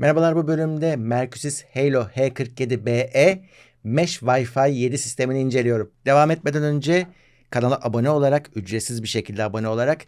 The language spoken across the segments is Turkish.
Merhabalar bu bölümde Mercusys Halo H47BE Mesh Wi-Fi 7 sistemini inceliyorum. Devam etmeden önce kanala abone olarak, ücretsiz bir şekilde abone olarak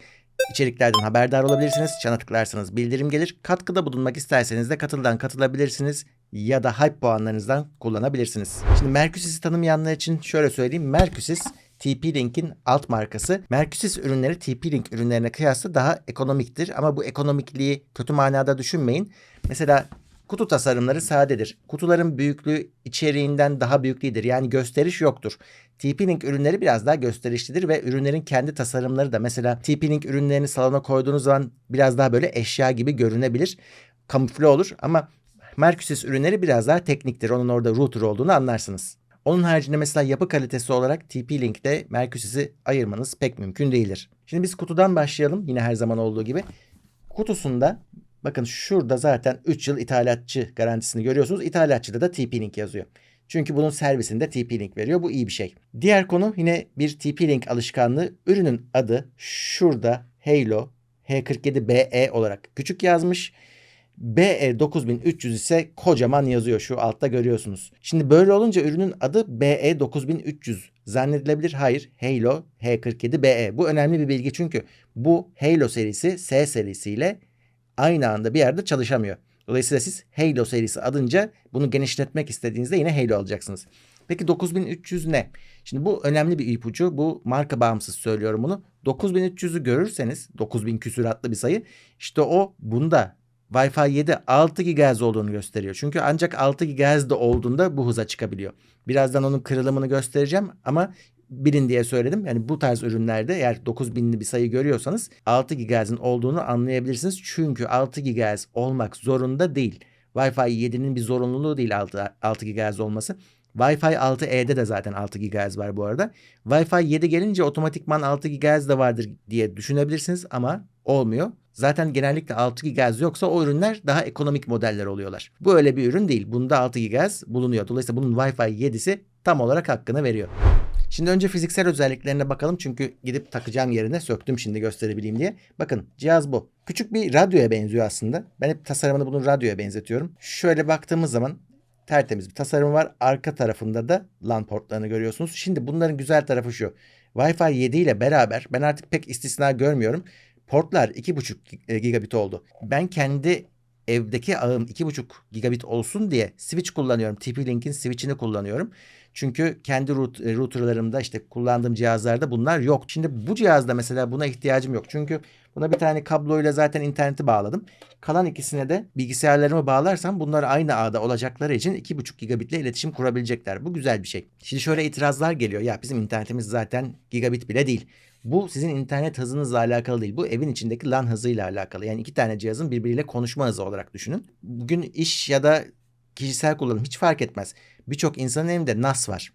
içeriklerden haberdar olabilirsiniz. Çana tıklarsanız bildirim gelir. Katkıda bulunmak isterseniz de katıldan katılabilirsiniz ya da hype puanlarınızdan kullanabilirsiniz. Şimdi Mercusys'i tanımayanlar için şöyle söyleyeyim. Mercusys TP-Link'in alt markası. Mercusys ürünleri TP-Link ürünlerine kıyasla daha ekonomiktir ama bu ekonomikliği kötü manada düşünmeyin. Mesela kutu tasarımları sadedir. Kutuların büyüklüğü içeriğinden daha büyük değildir. Yani gösteriş yoktur. TP-Link ürünleri biraz daha gösterişlidir ve ürünlerin kendi tasarımları da mesela TP-Link ürünlerini salona koyduğunuz zaman biraz daha böyle eşya gibi görünebilir. Kamufle olur ama Mercusys ürünleri biraz daha tekniktir. Onun orada router olduğunu anlarsınız. Onun haricinde mesela yapı kalitesi olarak TP-Link'te Mercusys'i ayırmanız pek mümkün değildir. Şimdi biz kutudan başlayalım yine her zaman olduğu gibi. Kutusunda bakın şurada zaten 3 yıl ithalatçı garantisini görüyorsunuz. İthalatçıda da TP-Link yazıyor. Çünkü bunun servisinde TP-Link veriyor. Bu iyi bir şey. Diğer konu yine bir TP-Link alışkanlığı. Ürünün adı şurada Halo H47BE olarak küçük yazmış. BE 9300 ise kocaman yazıyor şu altta görüyorsunuz. Şimdi böyle olunca ürünün adı BE 9300 zannedilebilir. Hayır Halo H47BE. Bu önemli bir bilgi çünkü bu Halo serisi S serisiyle aynı anda bir yerde çalışamıyor. Dolayısıyla siz Halo serisi adınca bunu genişletmek istediğinizde yine Halo alacaksınız. Peki 9300 ne? Şimdi bu önemli bir ipucu. Bu marka bağımsız söylüyorum bunu. 9300'ü görürseniz 9000 küsuratlı bir sayı. İşte o bunda Wi-Fi 7 6 GHz olduğunu gösteriyor. Çünkü ancak 6 GHz'de olduğunda bu hıza çıkabiliyor. Birazdan onun kırılımını göstereceğim ama bilin diye söyledim. Yani bu tarz ürünlerde eğer 9000'li bir sayı görüyorsanız 6 GHz'in olduğunu anlayabilirsiniz. Çünkü 6 GHz olmak zorunda değil. Wi-Fi 7'nin bir zorunluluğu değil 6, 6 GHz olması. Wi-Fi 6E'de de zaten 6 GHz var bu arada. Wi-Fi 7 gelince otomatikman 6 GHz de vardır diye düşünebilirsiniz ama olmuyor. Zaten genellikle 6 GHz yoksa o ürünler daha ekonomik modeller oluyorlar. Bu öyle bir ürün değil. Bunda 6 GHz bulunuyor. Dolayısıyla bunun Wi-Fi 7'si tam olarak hakkını veriyor. Şimdi önce fiziksel özelliklerine bakalım çünkü gidip takacağım yerine söktüm şimdi gösterebileyim diye. Bakın cihaz bu. Küçük bir radyoya benziyor aslında. Ben hep tasarımını bunun radyoya benzetiyorum. Şöyle baktığımız zaman tertemiz bir tasarım var. Arka tarafında da LAN portlarını görüyorsunuz. Şimdi bunların güzel tarafı şu. Wi-Fi 7 ile beraber ben artık pek istisna görmüyorum. Portlar 2.5 gigabit oldu. Ben kendi evdeki ağım 2.5 gigabit olsun diye switch kullanıyorum. TP-Link'in switch'ini kullanıyorum. Çünkü kendi root, routerlarımda işte kullandığım cihazlarda bunlar yok. Şimdi bu cihazda mesela buna ihtiyacım yok. Çünkü buna bir tane kabloyla zaten interneti bağladım. Kalan ikisine de bilgisayarlarımı bağlarsam bunlar aynı ağda olacakları için 2.5 gigabitle iletişim kurabilecekler. Bu güzel bir şey. Şimdi şöyle itirazlar geliyor. Ya bizim internetimiz zaten gigabit bile değil. Bu sizin internet hızınızla alakalı değil. Bu evin içindeki LAN hızıyla alakalı. Yani iki tane cihazın birbiriyle konuşma hızı olarak düşünün. Bugün iş ya da kişisel kullanım hiç fark etmez. Birçok insanın evinde NAS var.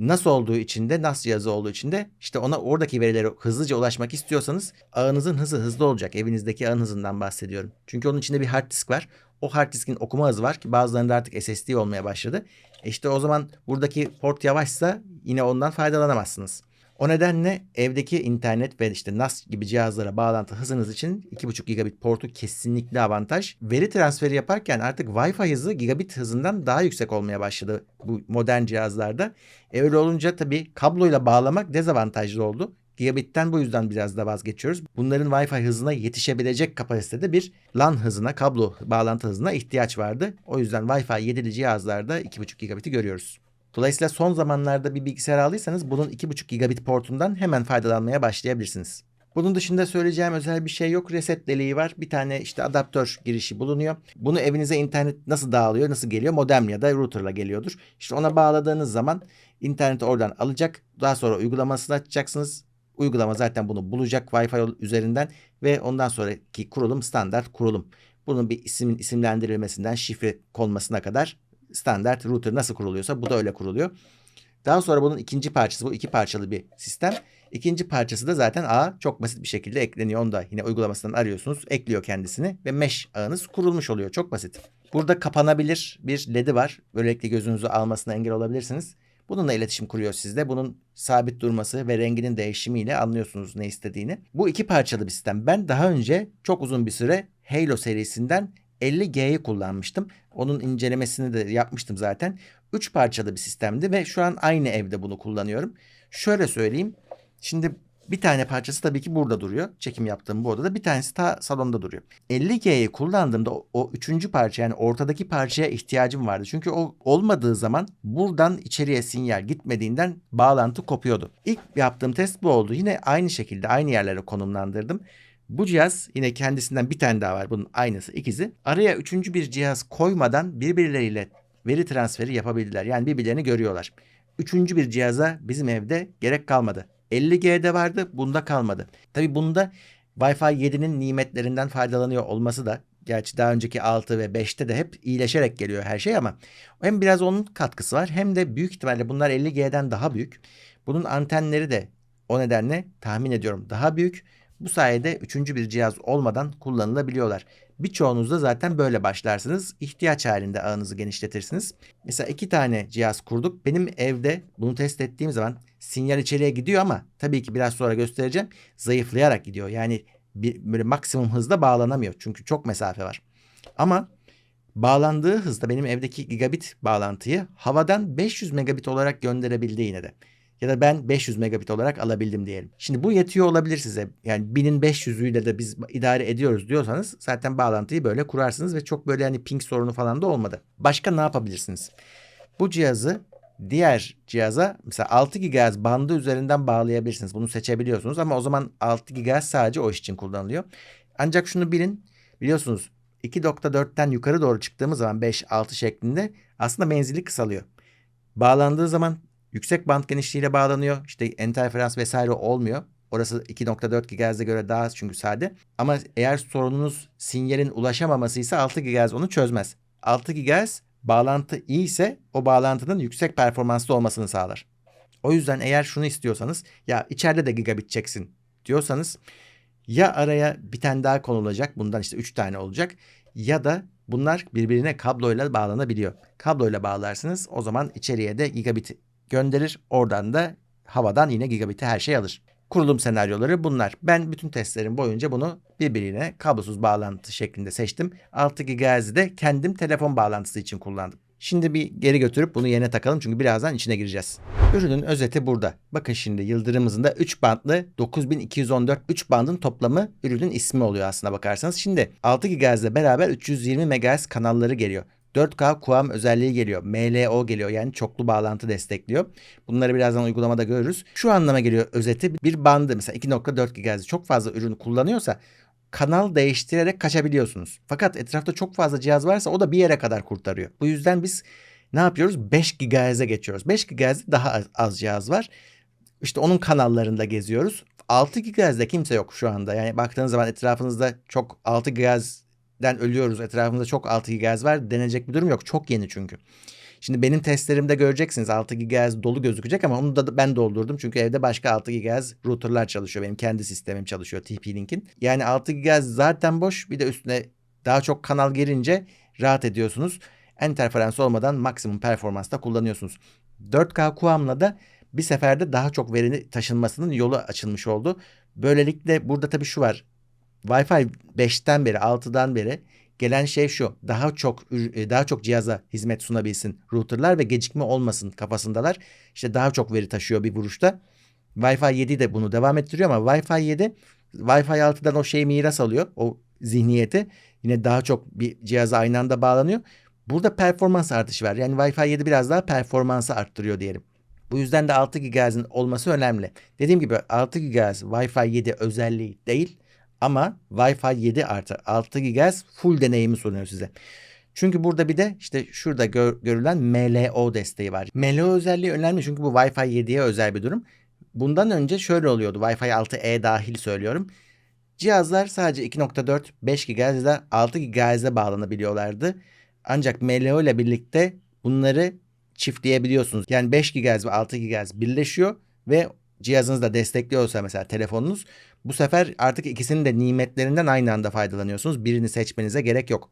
NAS olduğu için de NAS cihazı olduğu için de işte ona oradaki verilere hızlıca ulaşmak istiyorsanız ağınızın hızı hızlı olacak. Evinizdeki ağın hızından bahsediyorum. Çünkü onun içinde bir hard disk var. O hard diskin okuma hızı var ki bazılarında artık SSD olmaya başladı. E işte o zaman buradaki port yavaşsa yine ondan faydalanamazsınız. O nedenle evdeki internet ve işte NAS gibi cihazlara bağlantı hızınız için 2.5 gigabit portu kesinlikle avantaj. Veri transferi yaparken artık Wi-Fi hızı gigabit hızından daha yüksek olmaya başladı bu modern cihazlarda. E öyle olunca tabii kabloyla bağlamak dezavantajlı oldu. Gigabit'ten bu yüzden biraz da vazgeçiyoruz. Bunların Wi-Fi hızına yetişebilecek kapasitede bir LAN hızına, kablo bağlantı hızına ihtiyaç vardı. O yüzden Wi-Fi 7'li cihazlarda 2.5 gigabit'i görüyoruz. Dolayısıyla son zamanlarda bir bilgisayar aldıysanız bunun 2.5 gigabit portundan hemen faydalanmaya başlayabilirsiniz. Bunun dışında söyleyeceğim özel bir şey yok. Reset deliği var. Bir tane işte adaptör girişi bulunuyor. Bunu evinize internet nasıl dağılıyor, nasıl geliyor? Modem ya da routerla geliyordur. İşte ona bağladığınız zaman interneti oradan alacak. Daha sonra uygulamasını açacaksınız. Uygulama zaten bunu bulacak Wi-Fi üzerinden ve ondan sonraki kurulum standart kurulum. Bunun bir isim isimlendirilmesinden şifre konmasına kadar standart router nasıl kuruluyorsa bu da öyle kuruluyor. Daha sonra bunun ikinci parçası bu iki parçalı bir sistem. İkinci parçası da zaten ağ çok basit bir şekilde ekleniyor. Onu da yine uygulamasından arıyorsunuz. Ekliyor kendisini ve mesh ağınız kurulmuş oluyor. Çok basit. Burada kapanabilir bir ledi var. Böylelikle gözünüzü almasına engel olabilirsiniz. Bununla iletişim kuruyor sizde. Bunun sabit durması ve renginin değişimiyle anlıyorsunuz ne istediğini. Bu iki parçalı bir sistem. Ben daha önce çok uzun bir süre Halo serisinden 50G'yi kullanmıştım. Onun incelemesini de yapmıştım zaten. 3 parçalı bir sistemdi ve şu an aynı evde bunu kullanıyorum. Şöyle söyleyeyim. Şimdi bir tane parçası tabii ki burada duruyor. Çekim yaptığım bu odada. Bir tanesi ta salonda duruyor. 50G'yi kullandığımda o, o üçüncü parça yani ortadaki parçaya ihtiyacım vardı. Çünkü o olmadığı zaman buradan içeriye sinyal gitmediğinden bağlantı kopuyordu. İlk yaptığım test bu oldu. Yine aynı şekilde aynı yerlere konumlandırdım. Bu cihaz yine kendisinden bir tane daha var. Bunun aynısı ikizi. Araya üçüncü bir cihaz koymadan birbirleriyle veri transferi yapabildiler. Yani birbirlerini görüyorlar. Üçüncü bir cihaza bizim evde gerek kalmadı. 50G'de vardı bunda kalmadı. Tabi bunda Wi-Fi 7'nin nimetlerinden faydalanıyor olması da gerçi daha önceki 6 ve 5'te de hep iyileşerek geliyor her şey ama hem biraz onun katkısı var hem de büyük ihtimalle bunlar 50G'den daha büyük. Bunun antenleri de o nedenle tahmin ediyorum daha büyük. Bu sayede üçüncü bir cihaz olmadan kullanılabiliyorlar. Birçoğunuz da zaten böyle başlarsınız. İhtiyaç halinde ağınızı genişletirsiniz. Mesela iki tane cihaz kurduk. Benim evde bunu test ettiğim zaman sinyal içeriye gidiyor ama tabii ki biraz sonra göstereceğim. Zayıflayarak gidiyor. Yani bir, böyle maksimum hızda bağlanamıyor. Çünkü çok mesafe var. Ama bağlandığı hızda benim evdeki gigabit bağlantıyı havadan 500 megabit olarak gönderebildi yine de. Ya da ben 500 megabit olarak alabildim diyelim. Şimdi bu yetiyor olabilir size. Yani 1500'üyle de biz idare ediyoruz diyorsanız zaten bağlantıyı böyle kurarsınız ve çok böyle hani ping sorunu falan da olmadı. Başka ne yapabilirsiniz? Bu cihazı diğer cihaza mesela 6 GHz bandı üzerinden bağlayabilirsiniz. Bunu seçebiliyorsunuz ama o zaman 6 GHz sadece o iş için kullanılıyor. Ancak şunu bilin biliyorsunuz 2.4'ten yukarı doğru çıktığımız zaman 5-6 şeklinde aslında menzili kısalıyor. Bağlandığı zaman yüksek band genişliğiyle bağlanıyor. İşte interferans vesaire olmuyor. Orası 2.4 GHz'e göre daha az çünkü sade. Ama eğer sorununuz sinyalin ulaşamamasıysa 6 GHz onu çözmez. 6 GHz bağlantı iyi ise o bağlantının yüksek performanslı olmasını sağlar. O yüzden eğer şunu istiyorsanız ya içeride de gigabit çeksin diyorsanız ya araya bir tane daha konulacak bundan işte 3 tane olacak ya da bunlar birbirine kabloyla bağlanabiliyor. Kabloyla bağlarsınız o zaman içeriye de gigabit gönderir oradan da havadan yine gigabit'i her şey alır. Kurulum senaryoları bunlar. Ben bütün testlerim boyunca bunu birbirine kablosuz bağlantı şeklinde seçtim. 6 GHz'i de kendim telefon bağlantısı için kullandım. Şimdi bir geri götürüp bunu yerine takalım çünkü birazdan içine gireceğiz. Ürünün özeti burada. Bakın şimdi Yıldırım'ımızın da 3 bandlı 9214 3 bandın toplamı ürünün ismi oluyor aslına bakarsanız. Şimdi 6 GHz ile beraber 320 MHz kanalları geliyor. 4K QAM özelliği geliyor. MLO geliyor yani çoklu bağlantı destekliyor. Bunları birazdan uygulamada görürüz. Şu anlama geliyor özeti bir bandı mesela 2.4 GHz çok fazla ürün kullanıyorsa kanal değiştirerek kaçabiliyorsunuz. Fakat etrafta çok fazla cihaz varsa o da bir yere kadar kurtarıyor. Bu yüzden biz ne yapıyoruz? 5 GHz'e geçiyoruz. 5 GHz'de daha az, az cihaz var. İşte onun kanallarında geziyoruz. 6 GHz'de kimse yok şu anda. Yani baktığınız zaman etrafınızda çok 6 GHz den ölüyoruz. Etrafımızda çok 6 GHz var. Denecek bir durum yok. Çok yeni çünkü. Şimdi benim testlerimde göreceksiniz 6 GHz dolu gözükecek ama onu da ben doldurdum. Çünkü evde başka 6 GHz routerlar çalışıyor. Benim kendi sistemim çalışıyor TP-Link'in. Yani 6 GHz zaten boş. Bir de üstüne daha çok kanal girince rahat ediyorsunuz. Interferans olmadan maksimum performansta kullanıyorsunuz. 4K QAM'la da bir seferde daha çok verinin taşınmasının yolu açılmış oldu. Böylelikle burada tabii şu var. Wi-Fi 5'ten beri 6'dan beri gelen şey şu. Daha çok e, daha çok cihaza hizmet sunabilsin routerlar ve gecikme olmasın kafasındalar. İşte daha çok veri taşıyor bir vuruşta. Wi-Fi 7 de bunu devam ettiriyor ama Wi-Fi 7 Wi-Fi 6'dan o şeyi miras alıyor. O zihniyeti. Yine daha çok bir cihaza aynı anda bağlanıyor. Burada performans artışı var. Yani Wi-Fi 7 biraz daha performansı arttırıyor diyelim. Bu yüzden de 6 GHz'in olması önemli. Dediğim gibi 6 GHz Wi-Fi 7 özelliği değil. Ama Wi-Fi 7 artı 6 GHz full deneyimi sunuyor size. Çünkü burada bir de işte şurada gör, görülen MLO desteği var. MLO özelliği önemli çünkü bu Wi-Fi 7'ye özel bir durum. Bundan önce şöyle oluyordu. Wi-Fi 6E dahil söylüyorum. Cihazlar sadece 2.4, 5 GHz ile 6 GHz'e bağlanabiliyorlardı. Ancak MLO ile birlikte bunları çiftleyebiliyorsunuz. Yani 5 GHz ve 6 GHz birleşiyor ve cihazınız da destekliyorsa mesela telefonunuz bu sefer artık ikisinin de nimetlerinden aynı anda faydalanıyorsunuz. Birini seçmenize gerek yok.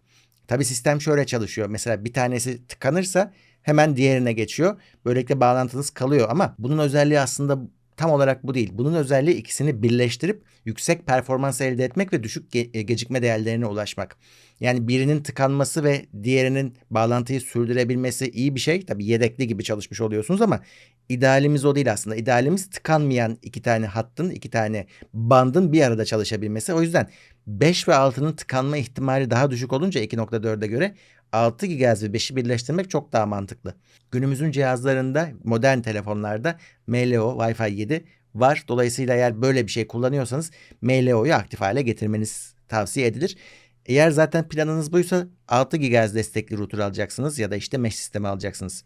Tabi sistem şöyle çalışıyor. Mesela bir tanesi tıkanırsa hemen diğerine geçiyor. Böylelikle bağlantınız kalıyor ama bunun özelliği aslında tam olarak bu değil. Bunun özelliği ikisini birleştirip yüksek performans elde etmek ve düşük ge- e, gecikme değerlerine ulaşmak. Yani birinin tıkanması ve diğerinin bağlantıyı sürdürebilmesi iyi bir şey. Tabii yedekli gibi çalışmış oluyorsunuz ama idealimiz o değil aslında. İdealimiz tıkanmayan iki tane hattın, iki tane bandın bir arada çalışabilmesi. O yüzden 5 ve 6'nın tıkanma ihtimali daha düşük olunca 2.4'e göre 6 GHz ve 5'i birleştirmek çok daha mantıklı. Günümüzün cihazlarında, modern telefonlarda MLO, Wi-Fi 7 var. Dolayısıyla eğer böyle bir şey kullanıyorsanız MLO'yu aktif hale getirmeniz tavsiye edilir. Eğer zaten planınız buysa 6 GHz destekli router alacaksınız ya da işte mesh sistemi alacaksınız.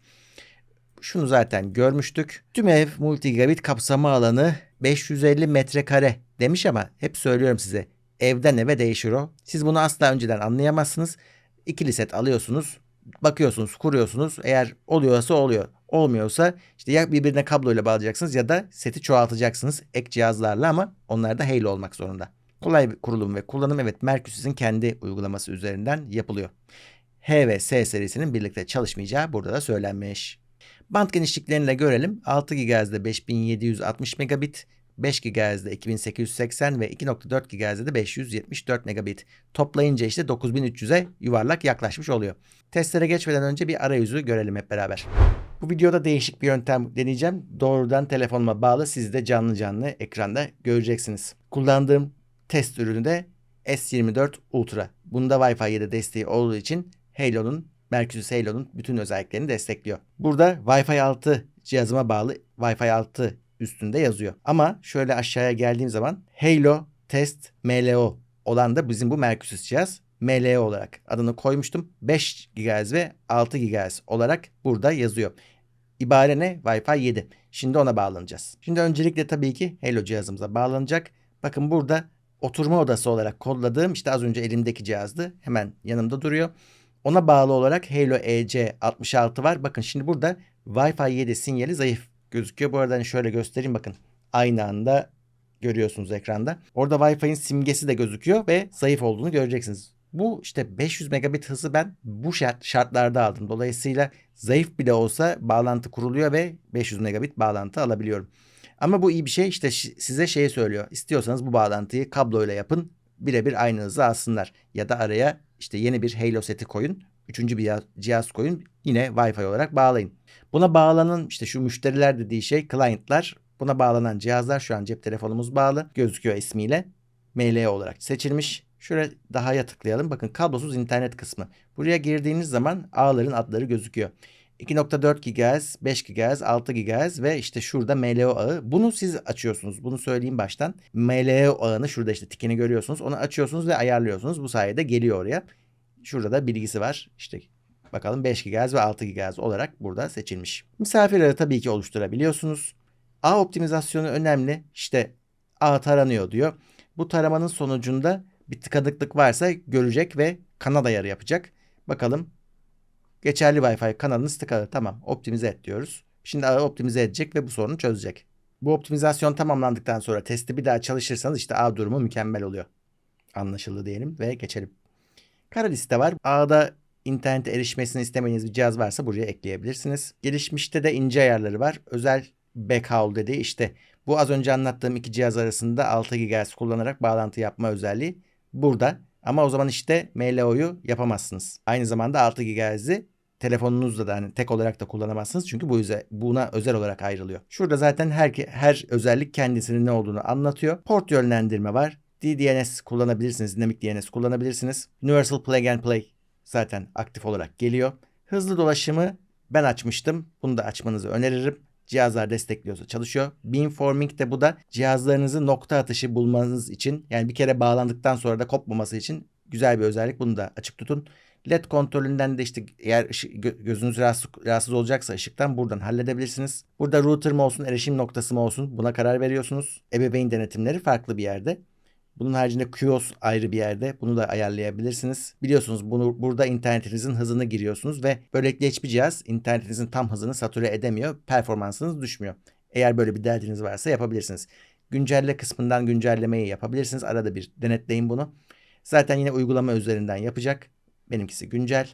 Şunu zaten görmüştük. Tüm ev multi gigabit kapsama alanı 550 metrekare demiş ama hep söylüyorum size evden eve değişir o. Siz bunu asla önceden anlayamazsınız. İkili set alıyorsunuz, bakıyorsunuz, kuruyorsunuz. Eğer oluyorsa oluyor. Olmuyorsa işte ya birbirine kabloyla bağlayacaksınız ya da seti çoğaltacaksınız ek cihazlarla ama onlar da Halo olmak zorunda. Kolay bir kurulum ve kullanım evet Mercusis'in kendi uygulaması üzerinden yapılıyor. H ve S serisinin birlikte çalışmayacağı burada da söylenmiş. Band genişliklerini görelim. 6 GHz'de 5760 megabit, 5 GHz'de 2880 ve 2.4 GHz'de de 574 megabit. Toplayınca işte 9300'e yuvarlak yaklaşmış oluyor. Testlere geçmeden önce bir arayüzü görelim hep beraber. Bu videoda değişik bir yöntem deneyeceğim. Doğrudan telefonuma bağlı siz de canlı canlı ekranda göreceksiniz. Kullandığım test ürünü de S24 Ultra. Bunda Wi-Fi 7 desteği olduğu için Halo'nun Mercury Halo'nun bütün özelliklerini destekliyor. Burada Wi-Fi 6 cihazıma bağlı Wi-Fi 6 üstünde yazıyor. Ama şöyle aşağıya geldiğim zaman Halo Test MLO olan da bizim bu Mercury cihaz. MLO olarak adını koymuştum. 5 GHz ve 6 GHz olarak burada yazıyor. İbare ne? Wi-Fi 7. Şimdi ona bağlanacağız. Şimdi öncelikle tabii ki Halo cihazımıza bağlanacak. Bakın burada oturma odası olarak kodladığım işte az önce elimdeki cihazdı. Hemen yanımda duruyor. Ona bağlı olarak Halo EC66 var. Bakın şimdi burada Wi-Fi 7 sinyali zayıf gözüküyor. Bu arada hani şöyle göstereyim bakın. Aynı anda görüyorsunuz ekranda. Orada Wi-Fi'nin simgesi de gözüküyor ve zayıf olduğunu göreceksiniz. Bu işte 500 megabit hızı ben bu şart, şartlarda aldım. Dolayısıyla zayıf bile olsa bağlantı kuruluyor ve 500 megabit bağlantı alabiliyorum. Ama bu iyi bir şey. İşte size şeyi söylüyor. İstiyorsanız bu bağlantıyı kabloyla yapın. Birebir aynı hızı alsınlar. Ya da araya işte yeni bir Halo seti koyun. Üçüncü bir cihaz koyun. Yine Wi-Fi olarak bağlayın. Buna bağlanan işte şu müşteriler dediği şey client'lar. Buna bağlanan cihazlar şu an cep telefonumuz bağlı. Gözüküyor ismiyle. MLE olarak seçilmiş. Şöyle daha'ya tıklayalım. Bakın kablosuz internet kısmı. Buraya girdiğiniz zaman ağların adları gözüküyor. 2.4 GHz, 5 GHz, 6 GHz ve işte şurada MLO ağı. Bunu siz açıyorsunuz. Bunu söyleyeyim baştan. MLO ağını şurada işte tikini görüyorsunuz. Onu açıyorsunuz ve ayarlıyorsunuz. Bu sayede geliyor oraya. Şurada da bilgisi var. İşte bakalım 5 GHz ve 6 GHz olarak burada seçilmiş. Misafir ağı tabii ki oluşturabiliyorsunuz. Ağ optimizasyonu önemli. İşte ağ taranıyor diyor. Bu taramanın sonucunda bir tıkanıklık varsa görecek ve kanal ayarı yapacak. Bakalım Geçerli Wi-Fi kanalınız tıkalı. Tamam optimize et diyoruz. Şimdi ağı optimize edecek ve bu sorunu çözecek. Bu optimizasyon tamamlandıktan sonra testi bir daha çalışırsanız işte ağ durumu mükemmel oluyor. Anlaşıldı diyelim ve geçelim. Kara liste var. Ağda internete erişmesini istemediğiniz bir cihaz varsa buraya ekleyebilirsiniz. Gelişmişte de ince ayarları var. Özel backhaul dediği işte bu az önce anlattığım iki cihaz arasında 6 GHz kullanarak bağlantı yapma özelliği burada. Ama o zaman işte MLO'yu yapamazsınız. Aynı zamanda 6 GHz'i telefonunuzda da hani tek olarak da kullanamazsınız. Çünkü bu yüzden buna özel olarak ayrılıyor. Şurada zaten her, her özellik kendisinin ne olduğunu anlatıyor. Port yönlendirme var. DDNS kullanabilirsiniz. Dinamik DNS kullanabilirsiniz. Universal Plug and Play zaten aktif olarak geliyor. Hızlı dolaşımı ben açmıştım. Bunu da açmanızı öneririm. Cihazlar destekliyorsa çalışıyor. Beamforming de bu da cihazlarınızı nokta atışı bulmanız için yani bir kere bağlandıktan sonra da kopmaması için güzel bir özellik. Bunu da açık tutun. LED kontrolünden de işte eğer gözünüz rahatsız, rahatsız olacaksa ışıktan buradan halledebilirsiniz. Burada router mı olsun, erişim noktası mı olsun buna karar veriyorsunuz. Ebeveyn denetimleri farklı bir yerde. Bunun haricinde QoS ayrı bir yerde. Bunu da ayarlayabilirsiniz. Biliyorsunuz bunu burada internetinizin hızını giriyorsunuz ve böylelikle hiçbir cihaz internetinizin tam hızını satüre edemiyor. Performansınız düşmüyor. Eğer böyle bir derdiniz varsa yapabilirsiniz. Güncelle kısmından güncellemeyi yapabilirsiniz. Arada bir denetleyin bunu. Zaten yine uygulama üzerinden yapacak. Benimkisi güncel.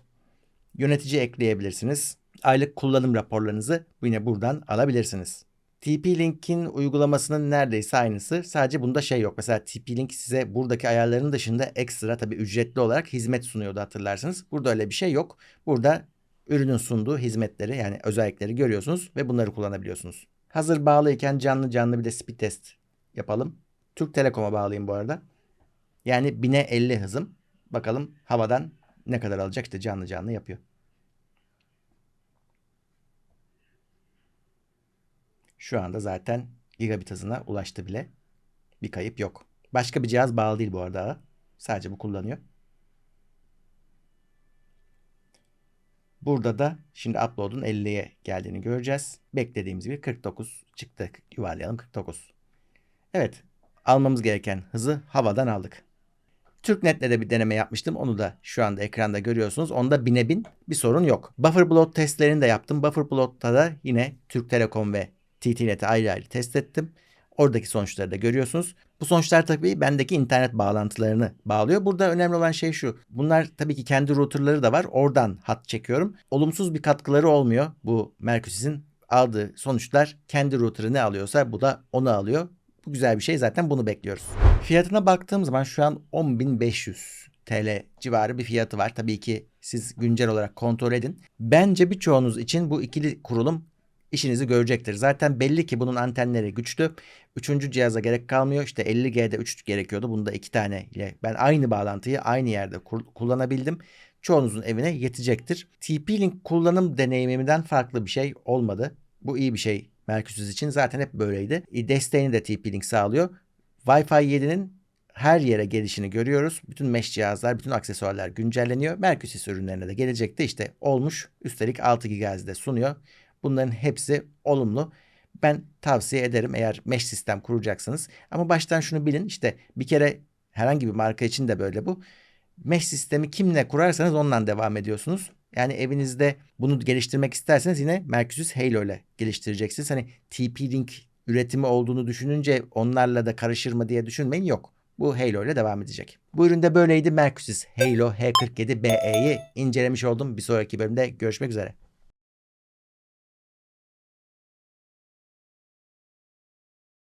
Yönetici ekleyebilirsiniz. Aylık kullanım raporlarınızı yine buradan alabilirsiniz. TP-Link'in uygulamasının neredeyse aynısı. Sadece bunda şey yok. Mesela TP-Link size buradaki ayarların dışında ekstra tabii ücretli olarak hizmet sunuyordu hatırlarsınız. Burada öyle bir şey yok. Burada ürünün sunduğu hizmetleri yani özellikleri görüyorsunuz ve bunları kullanabiliyorsunuz. Hazır bağlıyken canlı canlı bir de speed test yapalım. Türk Telekom'a bağlayayım bu arada. Yani 1000'e 50 hızım. Bakalım havadan ne kadar alacak işte canlı canlı yapıyor. Şu anda zaten gigabit hızına ulaştı bile. Bir kayıp yok. Başka bir cihaz bağlı değil bu arada. Sadece bu kullanıyor. Burada da şimdi upload'un 50'ye geldiğini göreceğiz. Beklediğimiz gibi 49 çıktı. Yuvarlayalım 49. Evet. Almamız gereken hızı havadan aldık. TürkNet'le de bir deneme yapmıştım. Onu da şu anda ekranda görüyorsunuz. Onda bine bin bir sorun yok. Buffer bloat testlerini de yaptım. Buffer bloat'ta da yine Türk Telekom ve TT-Net'i ayrı ayrı test ettim. Oradaki sonuçları da görüyorsunuz. Bu sonuçlar tabii bendeki internet bağlantılarını bağlıyor. Burada önemli olan şey şu. Bunlar tabii ki kendi routerları da var. Oradan hat çekiyorum. Olumsuz bir katkıları olmuyor. Bu Mercusis'in aldığı sonuçlar kendi router'ı ne alıyorsa bu da onu alıyor. Bu güzel bir şey zaten bunu bekliyoruz. Fiyatına baktığım zaman şu an 10.500 TL civarı bir fiyatı var. Tabii ki siz güncel olarak kontrol edin. Bence birçoğunuz için bu ikili kurulum işinizi görecektir. Zaten belli ki bunun antenleri güçlü. Üçüncü cihaza gerek kalmıyor. İşte 50G'de 3 gerekiyordu. Bunda 2 tane ile ben aynı bağlantıyı aynı yerde kullanabildim. Çoğunuzun evine yetecektir. TP-Link kullanım deneyimimden farklı bir şey olmadı. Bu iyi bir şey Mercosur için. Zaten hep böyleydi. E, desteğini de TP-Link sağlıyor. Wi-Fi 7'nin her yere gelişini görüyoruz. Bütün mesh cihazlar, bütün aksesuarlar güncelleniyor. Mercosur ürünlerine de gelecekte işte olmuş. Üstelik 6 GHz'de sunuyor. Bunların hepsi olumlu. Ben tavsiye ederim eğer mesh sistem kuracaksanız. Ama baştan şunu bilin işte bir kere herhangi bir marka için de böyle bu. Mesh sistemi kimle kurarsanız ondan devam ediyorsunuz. Yani evinizde bunu geliştirmek isterseniz yine Mercosys Halo ile geliştireceksiniz. Hani TP-Link üretimi olduğunu düşününce onlarla da karışır mı diye düşünmeyin yok. Bu Halo ile devam edecek. Bu üründe böyleydi Mercosys Halo H47BE'yi incelemiş oldum. Bir sonraki bölümde görüşmek üzere.